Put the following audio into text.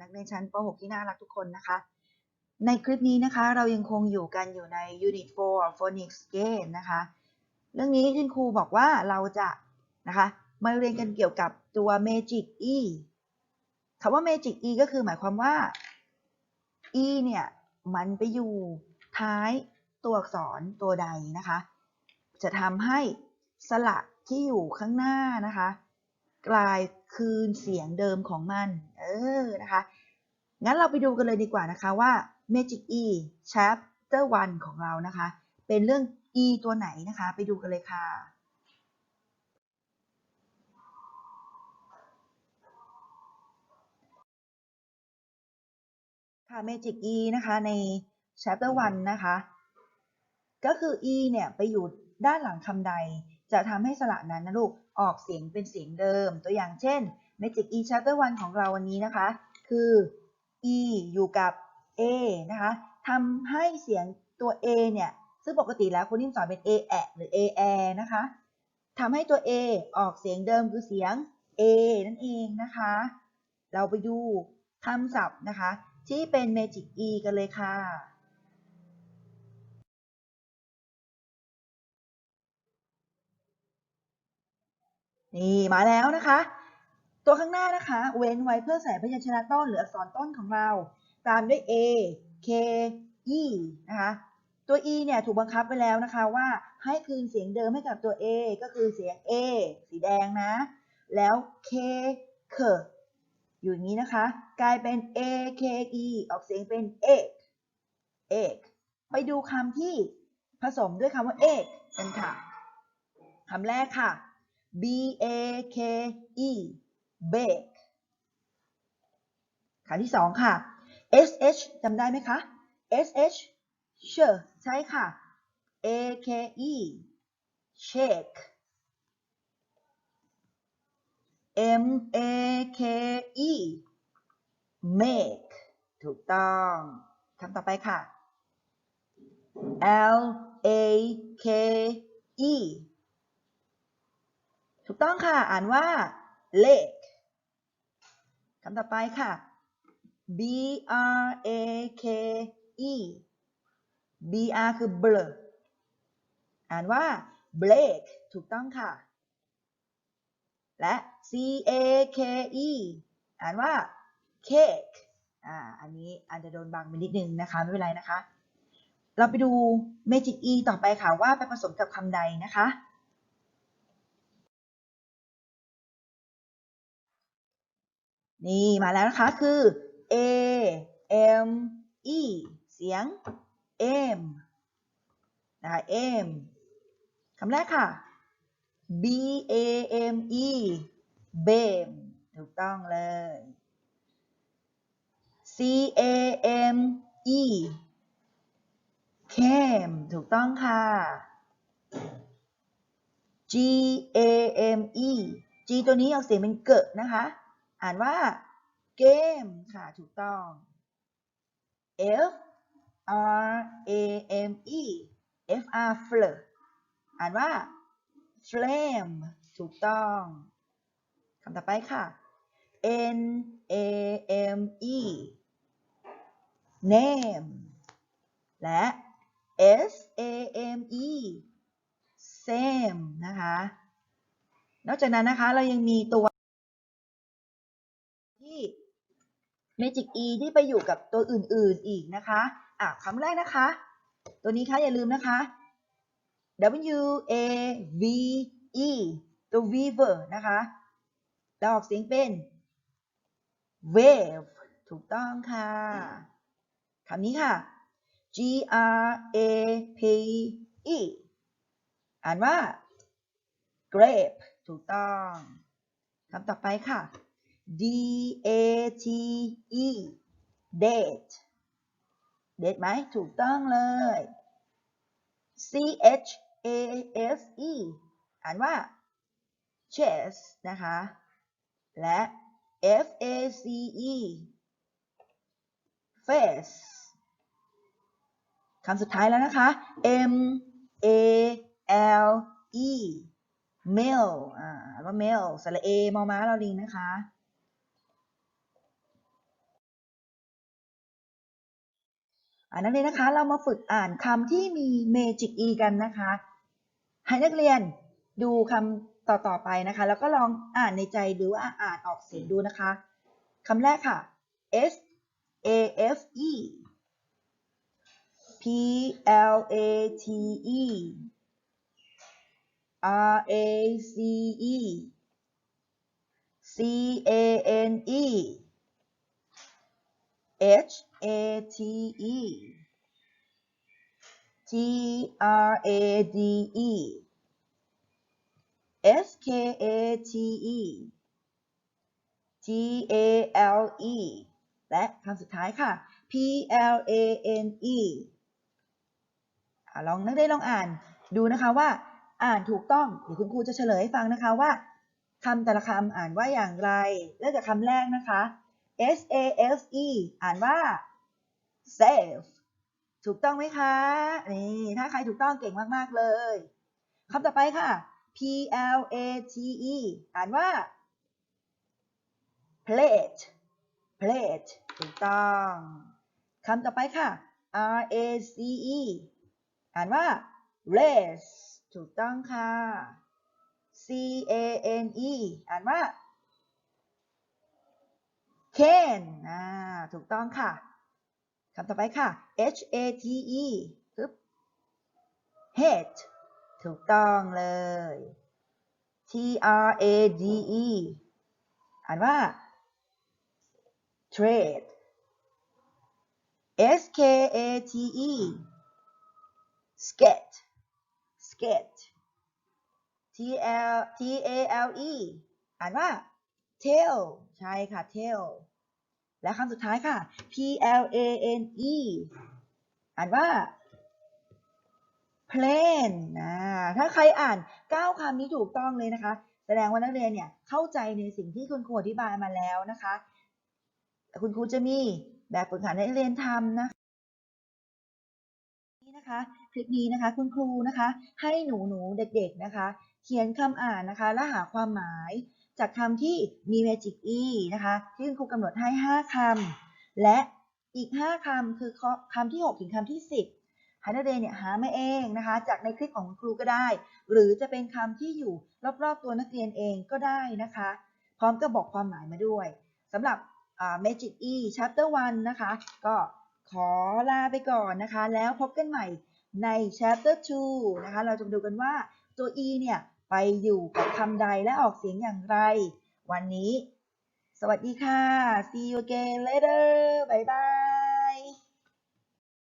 นักเรียนชั้นป .6 ที่น่ารักทุกคนนะคะ ในคลิปนี้นะคะเรายังคงอยู่กันอยู่ใน Unit 4 Phonics Game นะคะ เรื่องนี้คุณครูบอกว่าเราจะนะคะมาเรียนกันเกี่ยวกับตัว Magic E คำว่า Magic E ก็คือหมายความว่า E เนี่ยมันไปอยู่ท้ายตัวอักษรตัวใดนะคะ จะทำให้สระที่อยู่ข้างหน้านะคะ กลายคืนเสียงเดิมของมัน เออ นะคะ งั้นเราไปดูกันเลยดีกว่านะคะว่า Magic E Chapter 1 ของเรานะคะ เป็นเรื่อง E ตัวไหนนะคะ ไปดูกันเลยค่ะ ค่ะ Magic E นะคะใน Chapter 1 นะคะ ก็คือ E เนี่ย ไปอยู่ด้านหลังคำใด จะทำให้สระนั้นนะลูกออกเสียงเป็นเสียงเดิม ตัวอย่างเช่น Magic E Chapter 1 ของเราวันนี้นะคะ คือ E อยู่กับ A นะคะทำให้เสียงตัว A เนี่ย ซึ่งปกติแล้วคุณนิ่มสอนเป็น A แอะหรือ A แอนะคะทำให้ตัว A ออกเสียงเดิมคือเสียง A นั่นเองนะคะ เราไปดูคำศัพท์นะคะ ที่เป็น Magic E กันเลยค่ะ นี่มาแล้วนะคะ ตัวข้างหน้านะคะ เว้นไว้เพื่อใส่พยัญชนะต้นหรืออักษรต้นของเรา ตามด้วย A K E นะคะ ตัว E เนี่ยถูกบังคับไปแล้วนะคะว่าให้คืนเสียงเดิมให้กับตัว A ก็คือเสียง A สีแดงนะ แล้ว K K อยู่อย่างนี้นะคะ กลายเป็น A K E ออกเสียงเป็น egg egg ไปดูคำที่ผสมด้วยคำว่า egg กันค่ะคำแรกค่ะ B A K E bake คำที่สองค่ะ S H จำได้ไหมคะ S H sure ใช่ค่ะ A K E shake M A K E make ถูกต้องคำต่อไปค่ะ L A K E ถูกต้องค่ะ อ่านว่า lake คำต่อไปค่ะ B R A K E B R คือ b l อ่านว่า blake ถูกต้องค่ะ และ C A K E อ่านว่า cake อ่า อันนี้อาจจะโดนบังไปนิดนึงนะคะ ไม่เป็นไรนะคะ เราไปดู Magic E ต่อไปค่ะว่าไปผสมกับคำใดนะคะ นี่มาแล้วนะคะคือ A M E เสียง M นะคะ M คำแรกค่ะ B A M E bam ถูกต้องเลย C A M E came ถูกต้องค่ะ G A M E G ตัวนี้ออกเสียงเป็นเกิดนะคะ อ่านว่า game ค่ะถูกต้อง F R A M E F R FL อ่านว่า flame ถูกต้องคำต่อไปค่ะ N A M E name และ S A M E same นะคะ นอกจากนั้นนะคะ เรายังมีตัว ที่ Magic E ที่ไปอยู่กับตัวอื่นๆอีกนะคะอะคำแรกนะคะ ตัวนี้ค่ะอย่าลืมนะคะ W A V E ตัว weaver นะคะเราออกเสียงเป็น wave ถูกต้องค่ะคำนี้ค่ะ G R A P E อ่านว่า grape ถูกต้องคำต่อไปค่ะ D A T E date date ไหมถูกต้องเลย C H A S E อ่านว่า chess นะคะ และ F A C E face คำสุดท้ายแล้วนะคะ M A L E mail อ่าอ่านว่า mail สระเอมอม้าลอลิงนะคะ อ่า นักเรียนนะคะเรามาฝึกอ่านคำที่มี Magic E กันนะคะ ให้นักเรียนดูคำต่อๆไปนะคะ แล้วก็ลองอ่านในใจหรือว่าอ่านออกเสียงดูนะคะคำแรกค่ะ S A F E P L A T E R A C E C A N E H A T E T R A D E S K A T E T A L E และคำสุดท้ายค่ะ P L A N E อลองนักได้ลองอ่านดูนะคะว่าอ่านถูกต้องเดี๋ยวคุณครูจะเฉลยให้ฟังนะคะว่าคำแต่ละคำอ่านว่าอย่างไร เริ่มจากคำแรกนะคะ S A F E อ่านว่า safe ถูกต้องไหมคะ นี่ ถ้าใครถูกต้องเก่งมาก ๆ เลยคำต่อไปค่ะ P L A T E อ่านว่า plate plate ถูกต้องคำต่อไปค่ะ R A C E อ่านว่า race ถูกต้องค่ะ C A N E อ่านว่า can อ่าถูกต้องค่ะคำต่อไปค่ะ H A T E ปึ๊บ hate ถูกต้องเลย T R A D E อ่านว่า trade S K A T E skate skate T L T A L E อ่านว่า tail ใช่ค่ะ tail และคำสุดท้ายค่ะ P L A N E อ่านว่า plane นะถ้าใครอ่าน 9 คำนี้ถูกต้องเลยนะคะ แสดงว่านักเรียนเนี่ยเข้าใจในสิ่งที่คุณครูอธิบายมาแล้วนะคะ คุณครูจะมีแบบฝึกหัดให้นักเรียนทำนะคะนี่นะคะ คลิปนี้นะคะ คุณครูนะคะ ให้หนูหนูๆเด็กๆนะคะ เขียนคำอ่านนะคะ และหาความหมาย จากคำที่มี Magic E นะคะที่คุณครูกำหนดให้ 5คำและอีก 5คำคือคำที่ 6 ถึงคำที่ 10ให้นักเรียนเนี่ยหามาเองนะคะจากในคลิปของคุณครูก็ได้ หรือจะเป็นคำที่อยู่รอบๆตัวนักเรียนเองก็ได้นะคะ พร้อมกับบอกความหมายมาด้วยสำหรับ Magic E Chapter 1 นะคะ ก็ขอลาไปก่อนนะคะ แล้วพบกันใหม่ใน Chapter 2 นะคะ เราจะมาดูกันว่าตัว E เนี่ย ไปอยู่กับคำใดและออกเสียงอย่างไร วันนี้ สวัสดีค่ะ see you again later bye bye